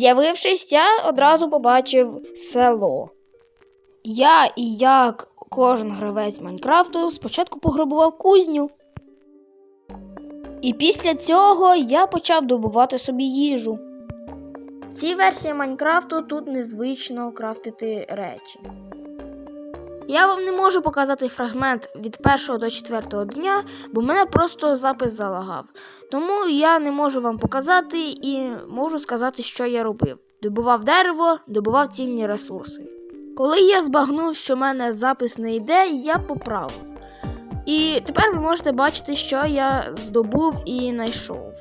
З'явившись, я одразу побачив село. Я і як кожен гравець Майнкрафту спочатку пограбував кузню. І після цього я почав добувати собі їжу. В цій версії Майнкрафту тут незвично крафтити речі. Я вам не можу показати фрагмент від першого до четвертого дня, бо мене просто запис залагав. Тому я не можу вам показати і можу сказати, що я робив. Добував дерево, добував цінні ресурси. Коли я збагнув, що в мене запис не йде, я поправив. І тепер ви можете бачити, що я здобув і знайшов.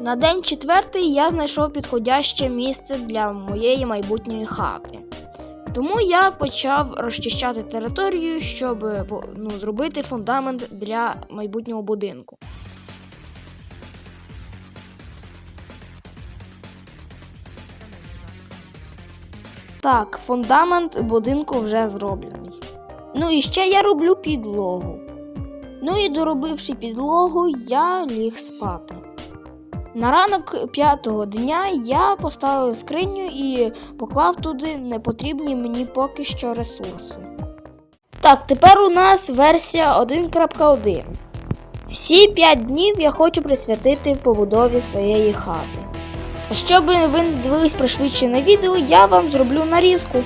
На день четвертий я знайшов підходяще місце для моєї майбутньої хати. Тому я почав розчищати територію, щоб ну, зробити фундамент для майбутнього будинку. Так, фундамент будинку вже зроблений. Ну і ще я роблю підлогу. Ну і доробивши підлогу, я ліг спати. На ранок п'ятого дня я поставив скриню і поклав туди непотрібні мені поки що ресурси. Так, тепер у нас версія 1.1. Всі 5 днів я хочу присвятити побудові своєї хати. А щоб ви не дивились пришвидшене відео, я вам зроблю нарізку.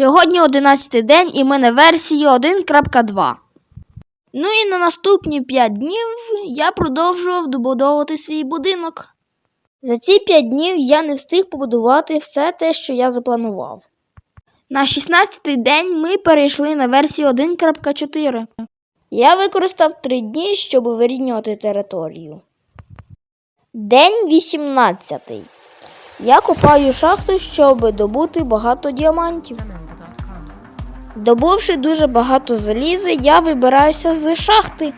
Сьогодні 11 день і ми на версії 1.2. Ну і на наступні 5 днів я продовжував добудовувати свій будинок. За ці 5 днів я не встиг побудувати все те, що я запланував. На 16-й день ми перейшли на версію 1.4. Я використав 3 дні, щоб вирівнювати територію. День 18. Я копаю шахту, щоб добути багато діамантів. Добувши дуже багато заліза, я вибираюся з шахти.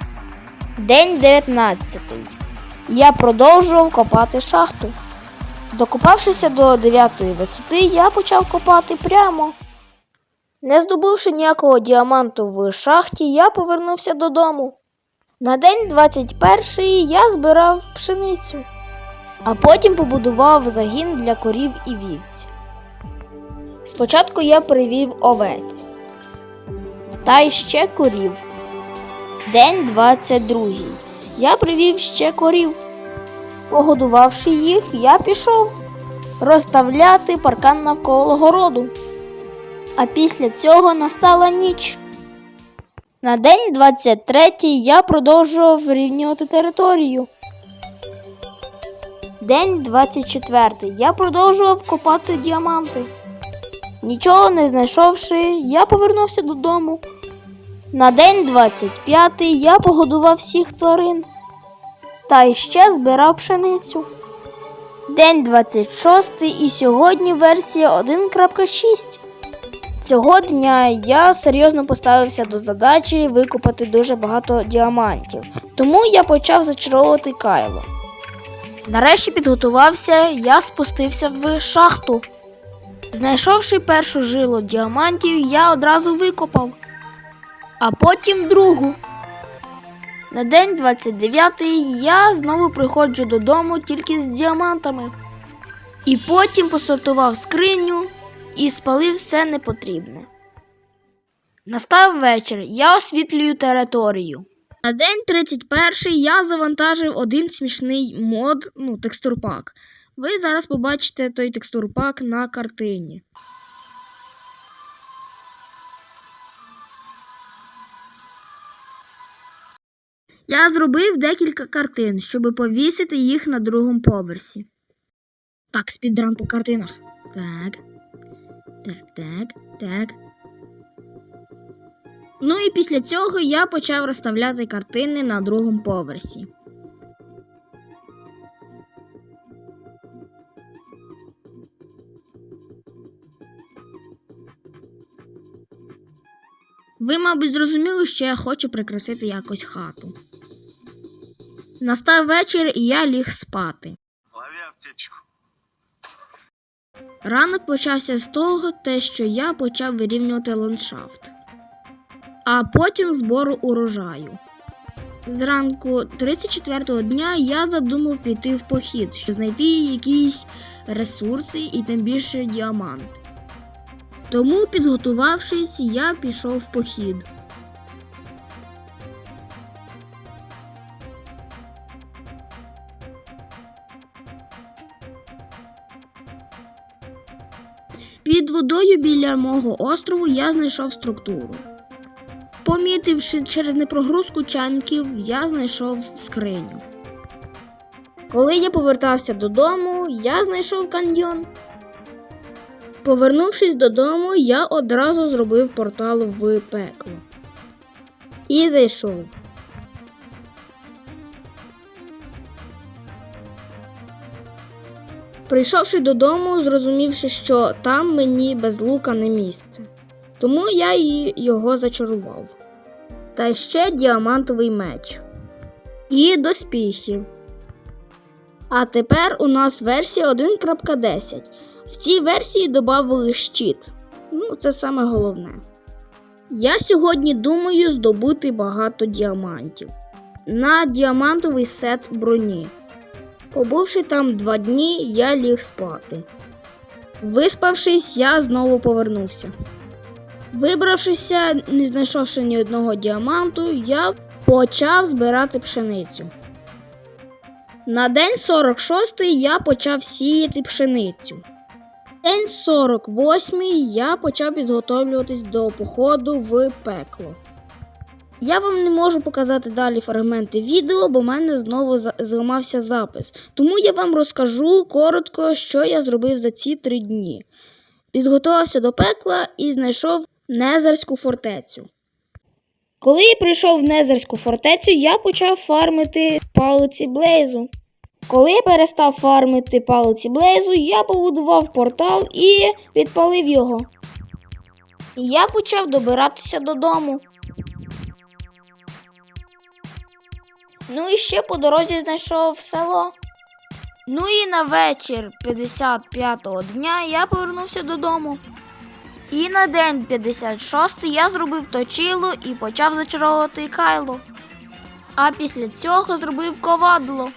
День 19. Я продовжував копати шахту. Докопавшися до 9 висоти, я почав копати прямо. Не здобувши ніякого діаманту в шахті, я повернувся додому. На день 21 я збирав пшеницю, а потім побудував загін для корів і вівць. Спочатку я привів овець та й ще корів. День 22. Я привів ще корів. Погодувавши їх, я пішов розставляти паркан навколо городу. А після цього настала ніч. На день 23 я продовжував вирівнювати територію. День 24 я продовжував копати діаманти. Нічого не знайшовши, я повернувся додому. На день 25 я погодував всіх тварин та ще збирав пшеницю. День 26 і сьогодні версія 1.6. Цього дня я серйозно поставився до задачі викопати дуже багато діамантів, тому я почав зачаровувати кайло. Нарешті підготувався, я спустився в шахту. Знайшовши першу жилу діамантів, я одразу викопав, а потім другу. На день 29 я знову приходжу додому тільки з діамантами. І потім посортував скриню і спалив все непотрібне. Настав вечір, я освітлюю територію. На день 31 я завантажив один смішний мод, ну, текстурпак. Ви зараз побачите той текстурпак на картині. Я зробив декілька картин, щоб повісити їх на другому поверсі. Так, спідран по картинах. Так. Так, так, так. Ну і після цього я почав розставляти картини на другому поверсі. Ви, мабуть, зрозуміли, що я хочу прикрасити якось хату. Настав вечір, і я ліг спати. Ранок почався з того, те, що я почав вирівнювати ландшафт, а потім збору урожаю. Зранку 34-го дня я задумав піти в похід, щоб знайти якісь ресурси і тим більше діамант. Тому, підготувавшись, я пішов в похід. Під водою біля мого острову я знайшов структуру. Помітивши через непрогрузку чанків, я знайшов скриню. Коли я повертався додому, я знайшов каньйон. Повернувшись додому, я одразу зробив портал в пекло. І зайшов. Прийшовши додому, зрозумівши, що там мені без лука не місце. Тому я і його зачарував. Та ще діамантовий меч. І доспіхи. А тепер у нас версія 1.10. В цій версії додали щит. Ну, це саме головне. Я сьогодні думаю здобути багато діамантів на діамантовий сет броні. Побувши там два дні, я ліг спати. Виспавшись, я знову повернувся. Вибравшися, не знайшовши ні одного діаманту, я почав збирати пшеницю. На день 46 я почав сіяти пшеницю. День 48 я почав підготовлюватись до походу в пекло. Я вам не можу показати далі фрагменти відео, бо в мене знову зламався запис. Тому я вам розкажу коротко, що я зробив за ці три дні. Підготувався до пекла і знайшов Незерську фортецю. Коли я прийшов в Незерську фортецю, я почав фармити палиці Блейзу. Коли я перестав фармити палиці Блейзу, я побудував портал і підпалив його. Я почав добиратися додому. Ну і ще по дорозі знайшов село. Ну і на вечір 55-го дня я повернувся додому. І на день 56 я зробив точило і почав зачаровувати кайло. А після цього зробив ковадло.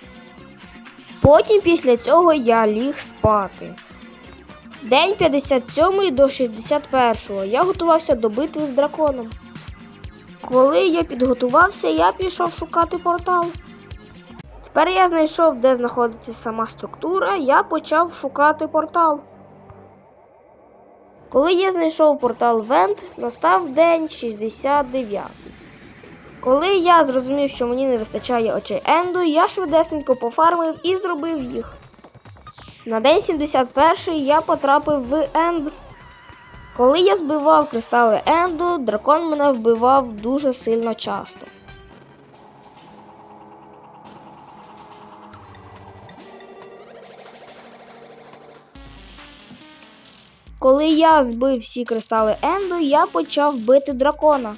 Потім після цього я ліг спати. День 57 до 61 я готувався до битви з драконом. Коли я підготувався, я пішов шукати портал. Тепер я знайшов, де знаходиться сама структура, я почав шукати портал. Коли я знайшов портал Вент, настав день 69. Коли я зрозумів, що мені не вистачає очей Енду, я швидесенько пофармив і зробив їх. На день 71 я потрапив в Енд. Коли я збивав кристали Енду, дракон мене вбивав дуже сильно часто. Коли я збив всі кристали Енду, я почав бити дракона.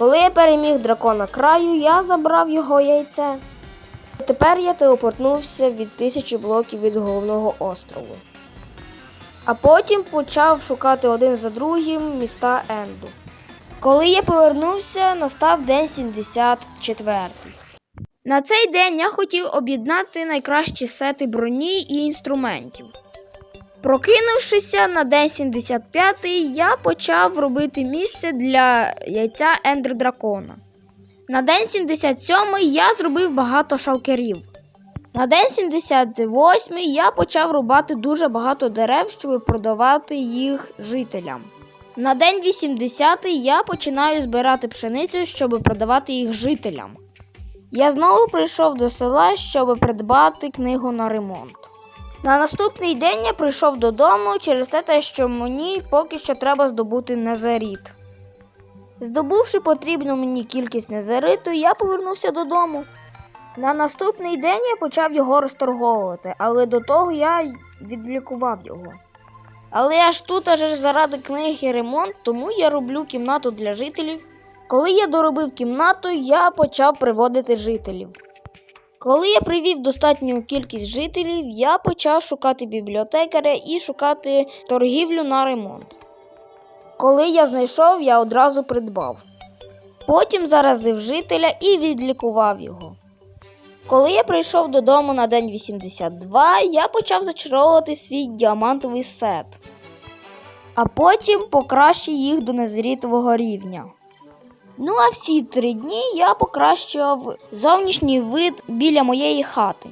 Коли я переміг дракона краю, я забрав його яйце. Тепер я телепортнувся від тисячі блоків від головного острову. А потім почав шукати один за другим міста Енду. Коли я повернувся, настав день 74. На цей день я хотів об'єднати найкращі сети броні і інструментів. Прокинувшися на день 75, я почав робити місце для яйця Ендер Дракона. На день 77 я зробив багато шалкерів. На день 78 я почав рубати дуже багато дерев, щоб продавати їх жителям. На день 80 я починаю збирати пшеницю, щоб продавати їх жителям. Я знову прийшов до села, щоб придбати книгу на ремонт. На наступний день я прийшов додому через те, що мені поки що треба здобути незаріт. Здобувши потрібну мені кількість незариту, я повернувся додому. На наступний день я почав його розторговувати, але до того я відлікував його. Але я ж тут аж заради книги ремонт, тому я роблю кімнату для жителів. Коли я доробив кімнату, я почав приводити жителів. Коли я привів достатню кількість жителів, я почав шукати бібліотекаря і шукати торгівлю на ремонт. Коли я знайшов, я одразу придбав. Потім заразив жителя і відлікував його. Коли я прийшов додому на день 82, я почав зачаровувати свій діамантовий сет, а потім покращив їх до незрітового рівня. Ну а всі три дні я покращував зовнішній вид біля моєї хати.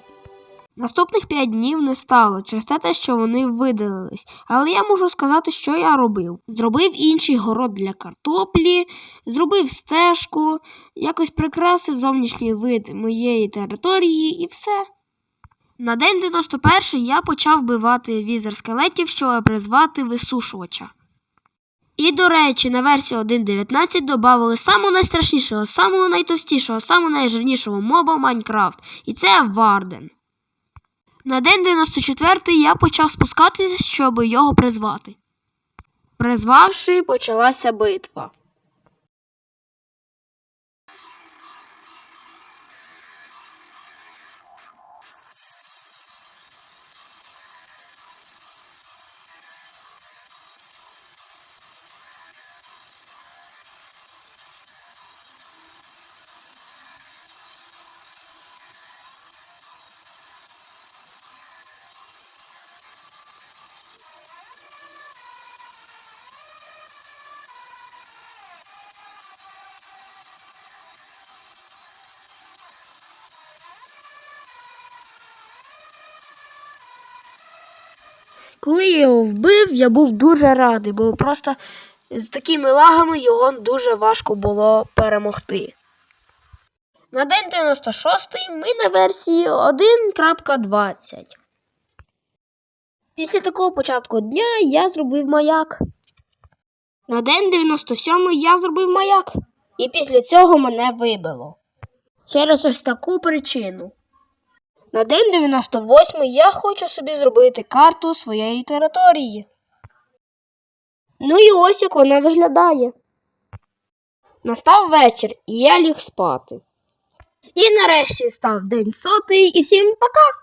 Наступних п'ять днів не стало через те, що вони видалились, але я можу сказати, що я робив. Зробив інший город для картоплі, зробив стежку, якось прикрасив зовнішній вид моєї території і все. На день 91 я почав вбивати візер скелетів, щоб призвати висушувача. І, до речі, на версію 1.19 додали самого найстрашнішого, самого найтовстішого, самого найжирнішого моба Майнкрафт, і це Варден. На день 94 я почав спускатися, щоб його призвати. Призвавши, почалася битва. Коли я його вбив, я був дуже радий, бо просто з такими лагами його дуже важко було перемогти. На день 96 ми на версії 1.20. Після такого початку дня я зробив маяк. На день 97 я зробив маяк. І після цього мене вибило. Через ось таку причину. На день 98 я хочу собі зробити карту своєї території. Ну і ось як вона виглядає. Настав вечір, і я ліг спати. І нарешті став день сотий, і всім пока!